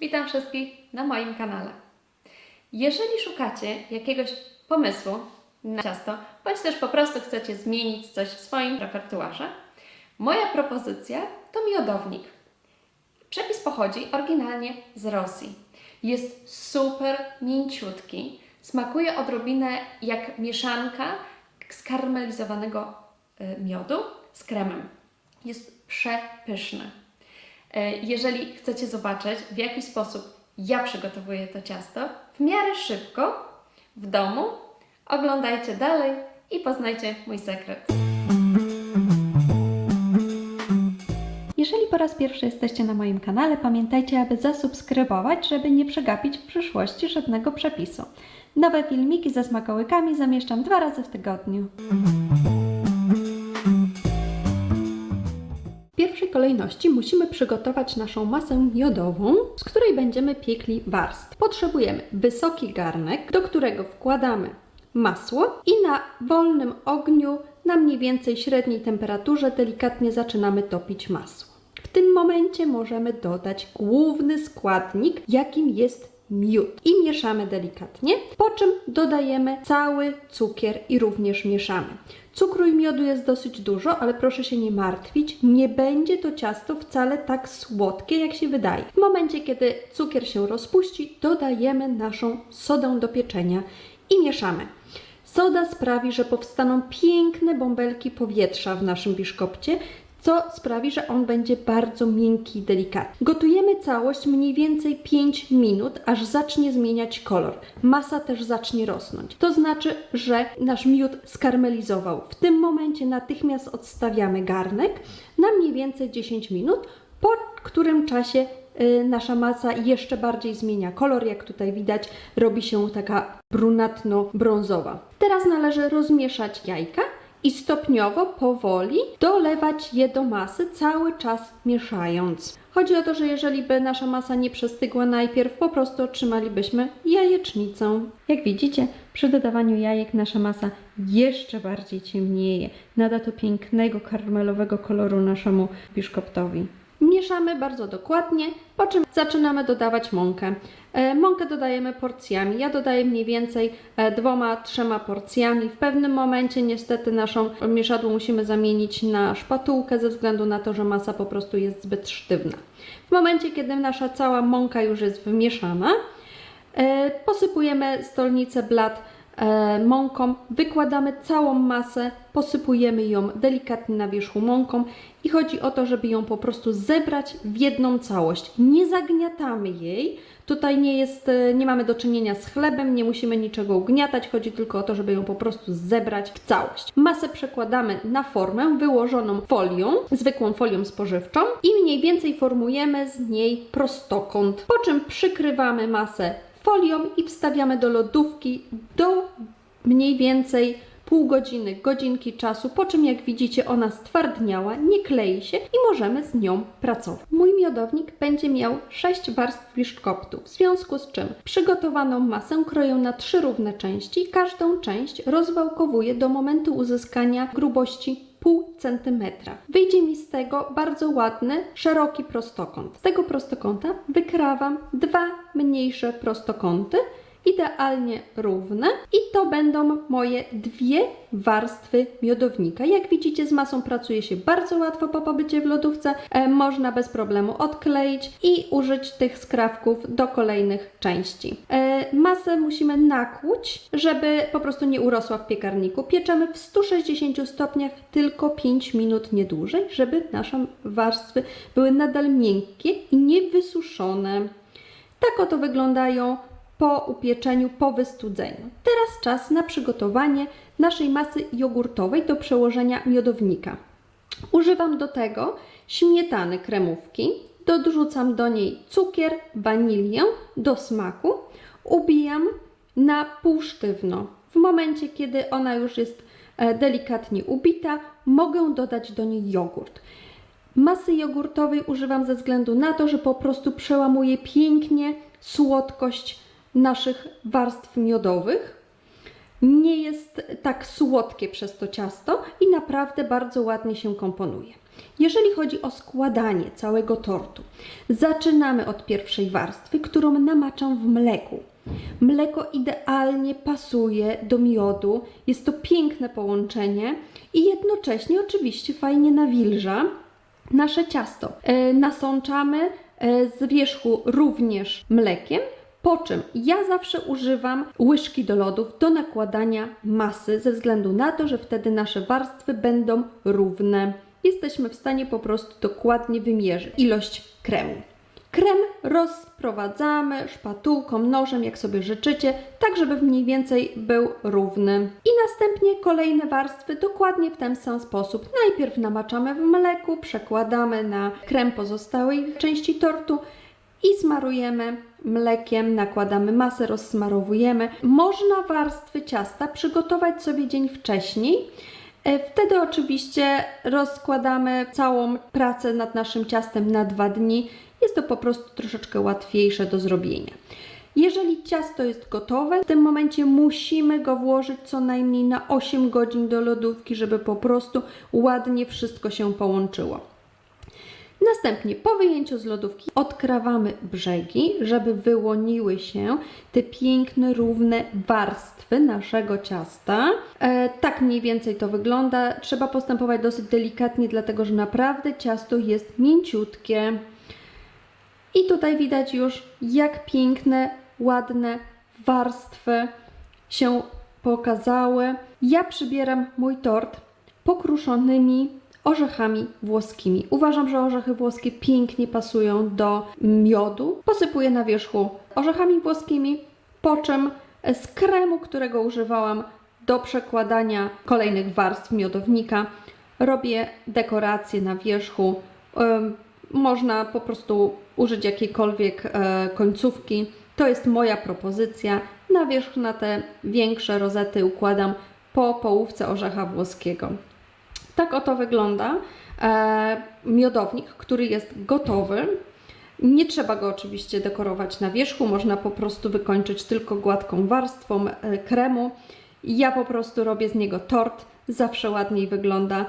Witam wszystkich na moim kanale. Jeżeli szukacie jakiegoś pomysłu na ciasto, bądź też po prostu chcecie zmienić coś w swoim repertuarze, moja propozycja to miodownik. Przepis pochodzi oryginalnie z Rosji. Jest super mięciutki, smakuje odrobinę jak mieszanka skarmelizowanego y, miodu z kremem. Jest przepyszny. E, Jeżeli chcecie zobaczyć, w jaki sposób ja przygotowuję to ciasto, w miarę szybko, w domu, oglądajcie dalej i poznajcie mój sekret. Jeżeli po raz pierwszy jesteście na moim kanale, pamiętajcie, aby zasubskrybować, żeby nie przegapić w przyszłości żadnego przepisu. Nowe filmiki ze smakołykami zamieszczam dwa razy w tygodniu. Kolejności musimy przygotować naszą masę miodową, z której będziemy piekli warstw. Potrzebujemy wysoki garnek, do którego wkładamy masło i na wolnym ogniu, na mniej więcej średniej temperaturze, delikatnie zaczynamy topić masło. W tym momencie możemy dodać główny składnik, jakim jest miód i mieszamy delikatnie, po czym dodajemy cały cukier i również mieszamy. Cukru i miodu jest dosyć dużo, ale proszę się nie martwić, nie będzie to ciasto wcale tak słodkie, jak się wydaje. W momencie, kiedy cukier się rozpuści, dodajemy naszą sodę do pieczenia i mieszamy. Soda sprawi, że powstaną piękne bąbelki powietrza w naszym biszkopcie, co sprawi, że on będzie bardzo miękki i delikatny. Gotujemy całość mniej więcej 5 minut, aż zacznie zmieniać kolor. Masa też zacznie rosnąć. To znaczy, że nasz miód skarmelizował. W tym momencie natychmiast odstawiamy garnek na mniej więcej 10 minut, po którym czasie y, nasza masa jeszcze bardziej zmienia kolor, jak tutaj widać, robi się taka brunatno-brązowa. Teraz należy rozmieszać jajka i stopniowo, powoli dolewać je do masy, cały czas mieszając. Chodzi o to, że jeżeli by nasza masa nie przestygła najpierw, po prostu otrzymalibyśmy jajecznicę. Jak widzicie, przy dodawaniu jajek nasza masa jeszcze bardziej ciemnieje. Nada to pięknego karmelowego koloru naszemu biszkoptowi. Mieszamy bardzo dokładnie, po czym zaczynamy dodawać mąkę. E, mąkę dodajemy porcjami. Ja dodaję mniej więcej e, dwoma, trzema porcjami. W pewnym momencie niestety naszą mieszadło musimy zamienić na szpatułkę ze względu na to, że masa po prostu jest zbyt sztywna. W momencie, kiedy nasza cała mąka już jest wymieszana, e, posypujemy stolnicę blat e, mąką, wykładamy całą masę, posypujemy ją delikatnie na wierzchu mąką i chodzi o to, żeby ją po prostu zebrać w jedną całość. Nie zagniatamy jej. Tutaj nie jest, e, nie mamy do czynienia z chlebem, nie musimy niczego ugniatać, chodzi tylko o to, żeby ją po prostu zebrać w całość. Masę przekładamy na formę wyłożoną folią, zwykłą folią spożywczą i mniej więcej formujemy z niej prostokąt, po czym przykrywamy masę folią i wstawiamy do lodówki do mniej więcej pół godziny, godzinki czasu, po czym jak widzicie ona stwardniała, nie klei się i możemy z nią pracować. Mój miodownik będzie miał 6 warstw biszkoptu, w związku z czym przygotowaną masę kroję na trzy równe części każdą część rozwałkowuję do momentu uzyskania grubości pół centymetra. Wyjdzie mi z tego bardzo ładny, szeroki prostokąt. Z tego prostokąta wykrawam dwa mniejsze prostokąty, idealnie równe i to będą moje dwie warstwy miodownika. Jak widzicie z masą pracuje się bardzo łatwo po pobycie w lodówce, e, można bez problemu odkleić i użyć tych skrawków do kolejnych części. E, masę musimy nakłuć, żeby po prostu nie urosła w piekarniku. Pieczemy w 160 stopniach tylko 5 minut, nie dłużej, żeby nasze warstwy były nadal miękkie i niewysuszone. Tak oto wyglądają po upieczeniu, po wystudzeniu. Teraz czas na przygotowanie naszej masy jogurtowej do przełożenia miodownika. Używam do tego śmietany kremówki, dorzucam do niej cukier, wanilię do smaku, ubijam na pół sztywno. W momencie, kiedy ona już jest e, delikatnie ubita, mogę dodać do niej jogurt. Masy jogurtowej używam ze względu na to, że po prostu przełamuje pięknie słodkość naszych warstw miodowych. Nie jest tak słodkie przez to ciasto i naprawdę bardzo ładnie się komponuje. Jeżeli chodzi o składanie całego tortu, zaczynamy od pierwszej warstwy, którą namaczam w mleku. Mleko idealnie pasuje do miodu, jest to piękne połączenie i jednocześnie oczywiście fajnie nawilża nasze ciasto. E, nasączamy e, z wierzchu również mlekiem, po czym ja zawsze używam łyżki do lodów do nakładania masy, ze względu na to, że wtedy nasze warstwy będą równe. Jesteśmy w stanie po prostu dokładnie wymierzyć ilość kremu. Krem rozprowadzamy szpatułką, nożem, jak sobie życzycie, tak żeby mniej więcej był równy. I następnie kolejne warstwy dokładnie w ten sam sposób. Najpierw namaczamy w mleku, przekładamy na krem pozostałej części tortu i smarujemy mlekiem, nakładamy masę, rozsmarowujemy. Można warstwy ciasta przygotować sobie dzień wcześniej. E, Wtedy oczywiście rozkładamy całą pracę nad naszym ciastem na dwa dni. Jest to po prostu troszeczkę łatwiejsze do zrobienia. Jeżeli ciasto jest gotowe, w tym momencie musimy go włożyć co najmniej na 8 godzin do lodówki, żeby po prostu ładnie wszystko się połączyło. Następnie po wyjęciu z lodówki odkrawamy brzegi, żeby wyłoniły się te piękne, równe warstwy naszego ciasta. E, tak mniej więcej to wygląda. Trzeba postępować dosyć delikatnie, dlatego że naprawdę ciasto jest mięciutkie. I tutaj widać już, jak piękne, ładne warstwy się pokazały. Ja przybieram mój tort pokruszonymi orzechami włoskimi. Uważam, że orzechy włoskie pięknie pasują do miodu. Posypuję na wierzchu orzechami włoskimi, po czym z kremu, którego używałam do przekładania kolejnych warstw miodownika, robię dekorację na wierzchu. Można po prostu użyć jakiejkolwiek e, końcówki. To jest moja propozycja. Na wierzch na te większe rozety układam po połówce orzecha włoskiego. Tak oto wygląda e, miodownik, który jest gotowy. Nie trzeba go oczywiście dekorować na wierzchu, można po prostu wykończyć tylko gładką warstwą e, kremu. Ja po prostu robię z niego tort, zawsze ładniej wygląda.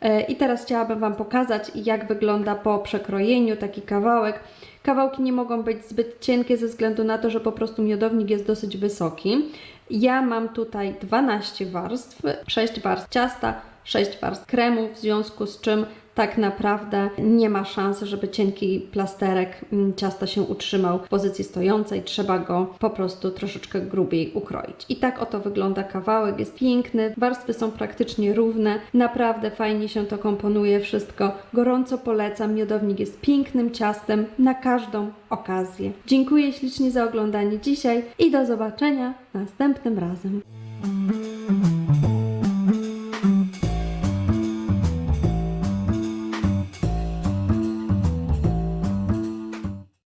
E, I teraz chciałabym Wam pokazać, jak wygląda po przekrojeniu taki kawałek. Kawałki nie mogą być zbyt cienkie ze względu na to, że po prostu miodownik jest dosyć wysoki. Ja mam tutaj 12 warstw, 6 warstw ciasta, 6 warstw kremu, w związku z czym tak naprawdę nie ma szans, żeby cienki plasterek mm, ciasta się utrzymał w pozycji stojącej. Trzeba go po prostu troszeczkę grubiej ukroić. I tak oto wygląda kawałek. Jest piękny, warstwy są praktycznie równe. Naprawdę fajnie się to komponuje wszystko. Gorąco polecam. Miodownik jest pięknym ciastem na każdą okazję. Dziękuję ślicznie za oglądanie dzisiaj i do zobaczenia następnym razem.